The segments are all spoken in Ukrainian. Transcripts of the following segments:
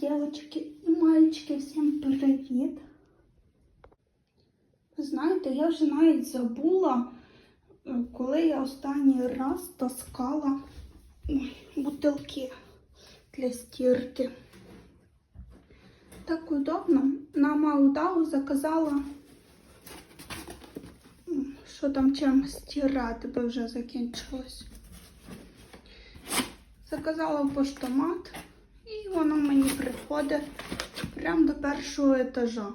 Дівчатки і мальчики, всім привіт! Ви знаєте, я вже навіть забула, е, коли я останній раз таскала бутилки для стірки. Так удобно. На Маудау заказала, що там чим стирати, бо вже закінчилось. Заказала в поштомат. І воно мені приходить прямо до першого етажа.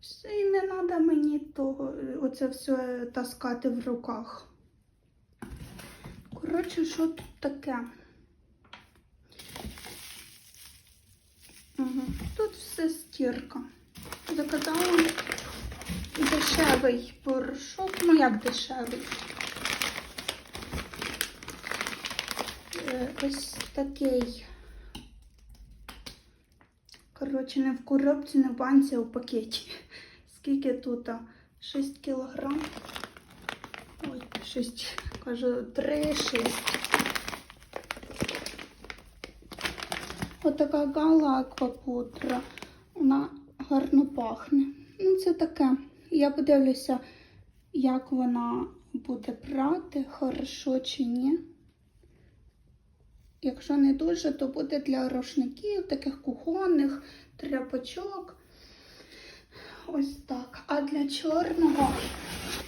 Все, і не треба мені того, оце все таскати в руках. Коротше, що тут таке? Угу. Тут все стірка. Заказала дешевий порошок. Ну як дешевий? Е, Ось такий. Коротше, не в коробці, не в банці, а в пакеті. Скільки тут? 6 кілограм. Ой, 6, кажу, 3, 6. Отака гала аквапудра. Вона гарно пахне. Ну, це таке. Я подивлюся, як вона буде прати, хорошо чи ні. Якщо не дуже, то буде для рушників, таких кухонних, тряпочок. Ось так. А для чорного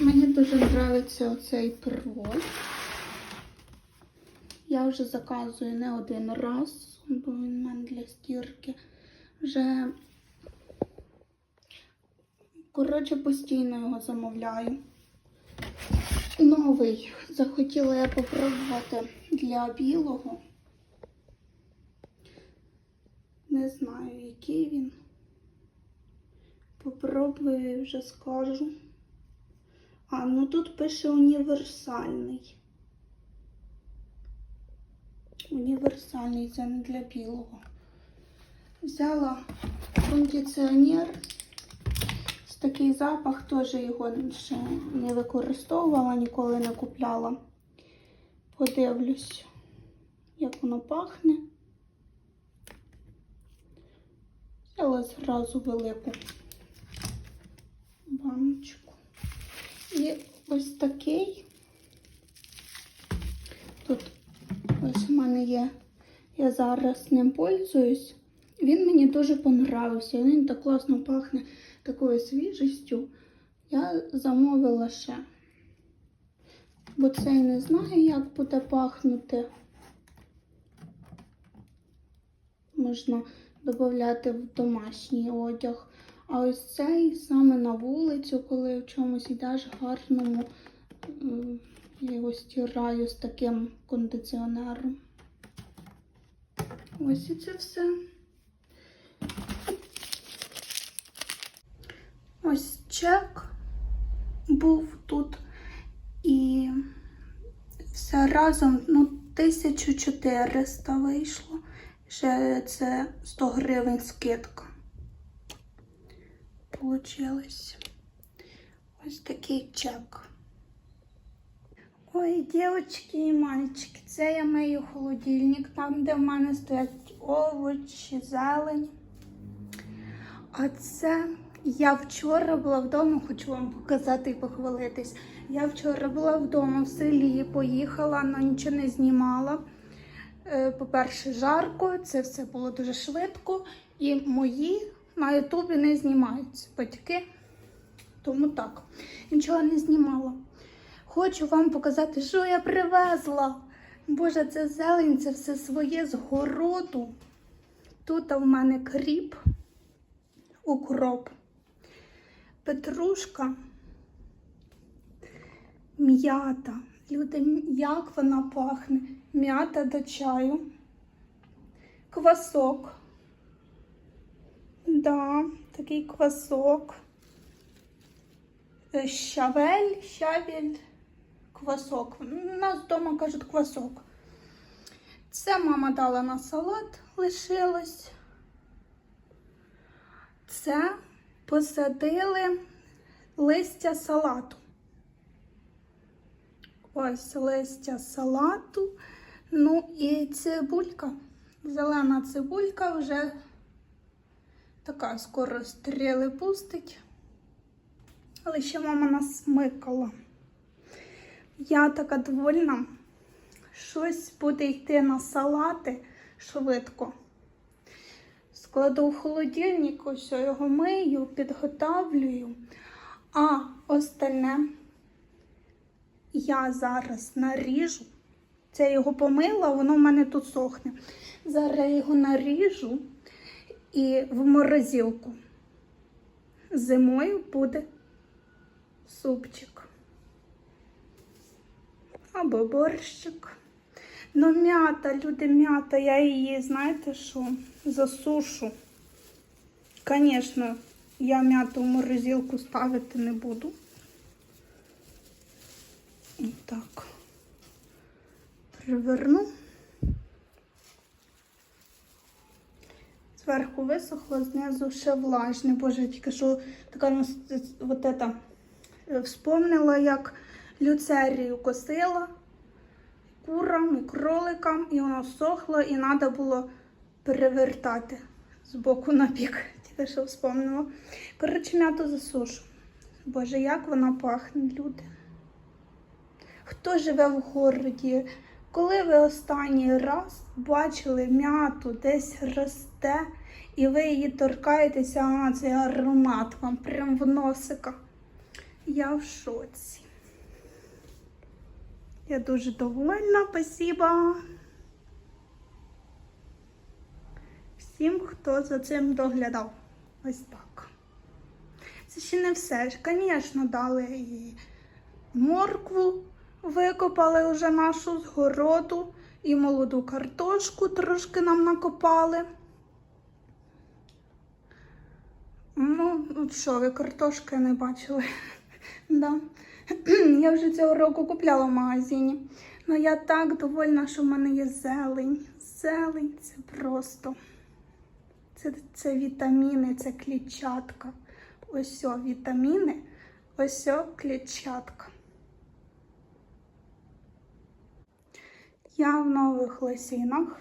мені дуже подобається оцей провод. Я вже заказую не один раз, бо він в мене для стірки вже Коротше, постійно його замовляю. Новий. Захотіла я попробувати для білого. Не знаю, який він. Попробую вже скажу. А, ну тут пише універсальний. Універсальний, це не для білого. Взяла кондиціонер такий запах, теж його ще не використовувала, ніколи не купляла. Подивлюсь, як воно пахне. Взяла зразу велику баночку. І ось такий. Тут ось у мене є, я зараз ним пользуюсь. Він мені дуже понравився. Він так класно пахне такою свіжістю. Я замовила ще. Бо цей не знаю, як буде пахнути. Можна додати в домашній одяг. А ось цей саме на вулицю, коли в чомусь йдеш гарному, я його стираю з таким кондиціонером. Ось і це все. Ось чек був тут і все разом ну, 1400 вийшло. Ще це 100 гривень скидка. Получилось. Ось такий чек. Ой, дівчатки і мальчики, це я мию холодильник, там, де в мене стоять овочі, зелень. А це я вчора була вдома, хочу вам показати і похвалитись. Я вчора була вдома в селі, поїхала, але нічого не знімала. Е, по-перше, жарко, це все було дуже швидко. І мої на Ютубі не знімаються батьки. Тому так, нічого не знімала. Хочу вам показати, що я привезла. Боже, це зелень, це все своє з городу. Тут в мене кріп, укроп петрушка, м'ята. Люди, як вона пахне? М'ята до чаю, квасок. Да, такий квасок. Е, щавель, щавель, квасок. У нас вдома кажуть квасок. Це мама дала на салат, лишилось. Це посадили листя салату. Ось листя салату. Ну і цибулька. Зелена цибулька вже така скоро стріли пустить. Але ще мама насмикала. Я така довольна. Щось буде йти на салати швидко. Складу в холодильник, ось його мию, підготовлюю. А остальне я зараз наріжу. Це його помила, воно в мене тут сохне. Зараз я його наріжу і в морозилку. Зимою буде супчик. Або борщик. Ну, м'ята, люди, м'ята, я її, знаєте що, засушу. Звісно, я м'яту в морозилку ставити не буду. Так. Переверну. Зверху висохло, знизу ще влажне. Боже, тільки що така нас от ета, вспомнила, як люцерію косила курам і кроликам, і воно сохло, і треба було перевертати з боку на бік. Тільки що вспомнила. Коротше, м'яту засушу. Боже, як вона пахне, люди. Хто живе в городі? Коли ви останній раз бачили м'яту десь росте, і ви її торкаєтеся, а цей аромат вам прям в носика. Я в шоці. Я дуже довольна, спасибо. Всім, хто за цим доглядав. Ось так. Це ще не все. Звісно, дали і моркву, викопали вже нашу з городу, і молоду картошку трошки нам накопали. Ну, от що, ви картошки не бачили? да. Я вже цього року купляла в магазині. Ну я так довольна, що в мене є зелень. Зелень це просто. Це, це вітаміни, це клітчатка. Ось о, вітаміни, ось о, клітчатка. Я в нових лосінах.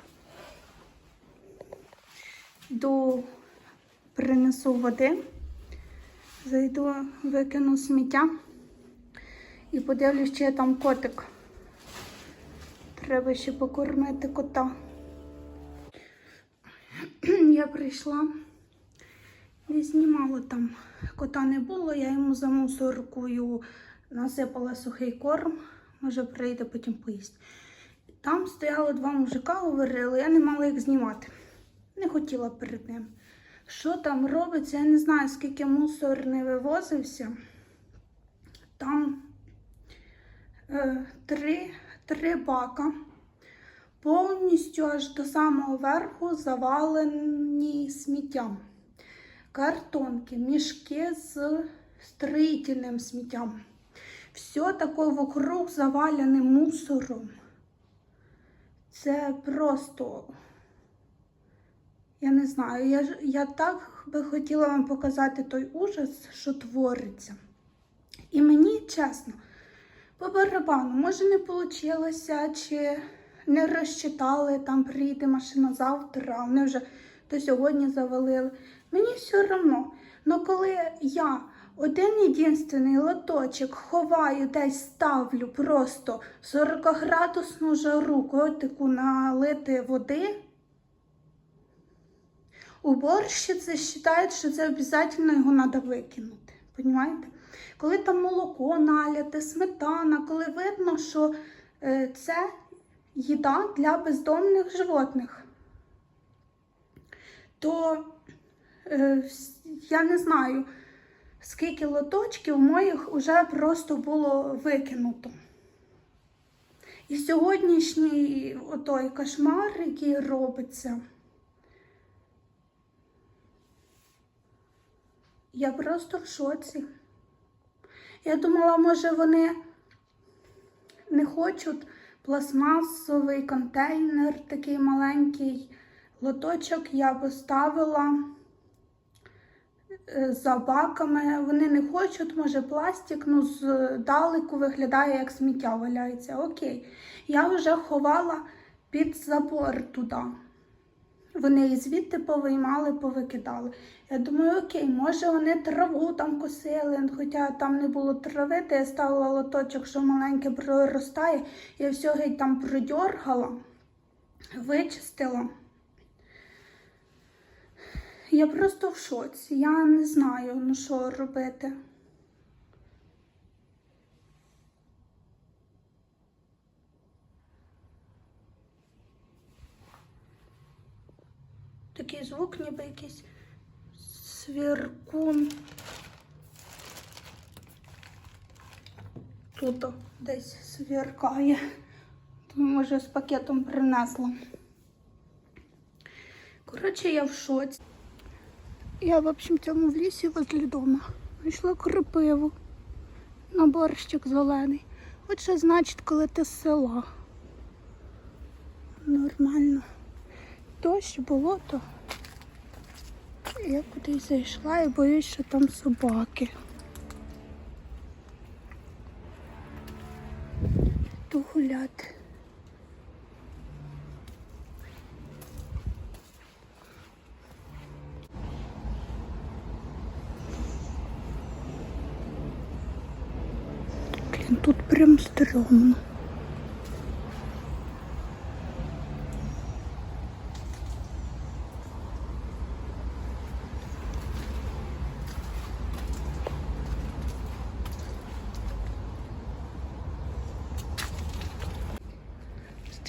Йду, принесу води, зайду, викину сміття. І подивлюсь, чи є там котик. Треба ще покормити кота. Я прийшла, не знімала там. Кота не було, я йому за мусоркою насипала сухий корм, може прийде, потім поїсть. Там стояло два мужика, говорили, я не мала їх знімати. Не хотіла перед ним. Що там робиться, я не знаю, скільки мусор не вивозився. Там три, три бака, повністю аж до самого верху завалені сміттям. Картонки, мішки з строїтельним сміттям. Все таке вокруг завалене мусором. Це просто, я не знаю, я, я так би хотіла вам показати той ужас, що твориться. І мені чесно. По барабану, може не вийшло, чи не розчитали, там приїде машина завтра, вони вже до сьогодні завалили. Мені все одно. Но коли я один єдиний лоточок ховаю, десь ставлю просто 40-градусну жару, котику налити води, уборщиці вважають, що це обов'язково його треба викинути. Понимаєте? Коли там молоко наляте, сметана, коли видно, що е, це їда для бездомних животних, то е, я не знаю, скільки лоточків моїх вже просто було викинуто. І сьогоднішній отой кошмар, який робиться, я просто в шоці. Я думала, може, вони не хочуть пластмасовий контейнер, такий маленький лоточок я поставила е, за баками. Вони не хочуть, може, пластик, ну здалеку виглядає, як сміття валяється. Окей. Я вже ховала під забор туди. Вони її звідти повиймали, повикидали. Я думаю, окей, може вони траву там косили, хоча там не було трави, то я ставила лоточок, що маленьке проростає, я все геть там продьоргала, вичистила. Я просто в шоці. Я не знаю, ну що робити. Такий звук, ніби якийсь свіркун. Тут десь свіркає. Тому може з пакетом принесла. Коротше, я в шоці. Я, в общем, цьому в лісі возле дома знайшла крапиву на борщик зелений. От що значить, коли ти з села. Нормально. Дощ, болото. Я кудись зайшла і боюсь, що там собаки. Йду гуляти. Блін, тут прям стрьомно.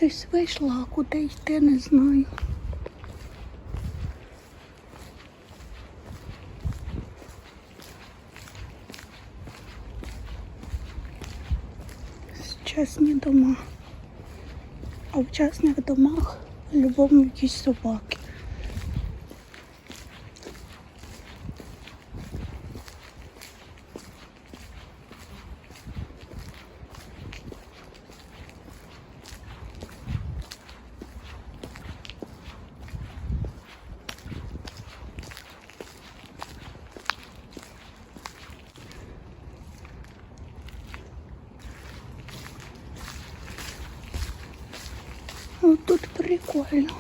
Десь вийшла, а куди йти, не знаю. Частні дома. А в частних домах в-любому якісь собаки. О, тут прикольно.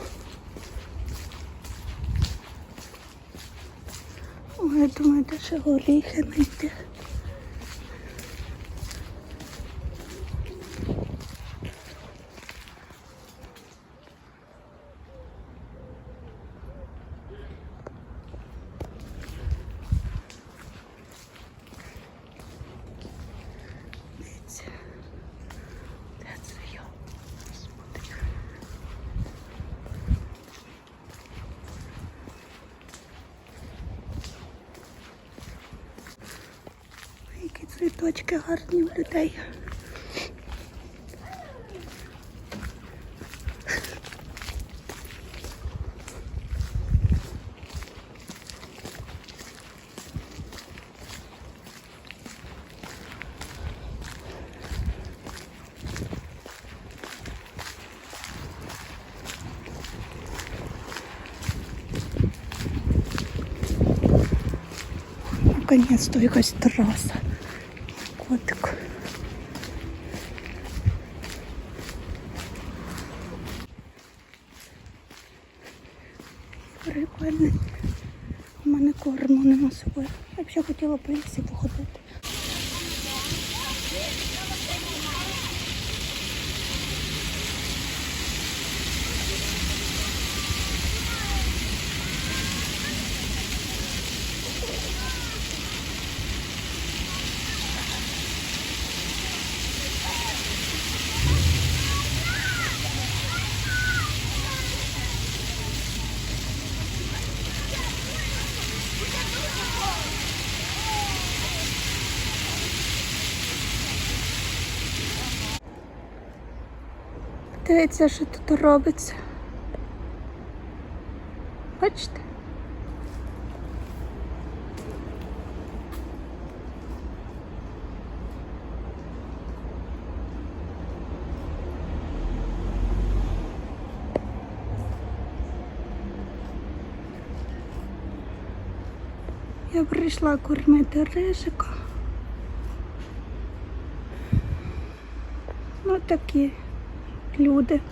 Ой, я думаю, даже горіхи знайти. Цвіточки гарні в людей. Наконец-то якась траса. Котик. Прикольно. У мене корму нема собою. Я б ще хотіла поїсти лісі Дивіться, що тут робиться. Бачите? Я прийшла кормити рижика. Ну такі люди.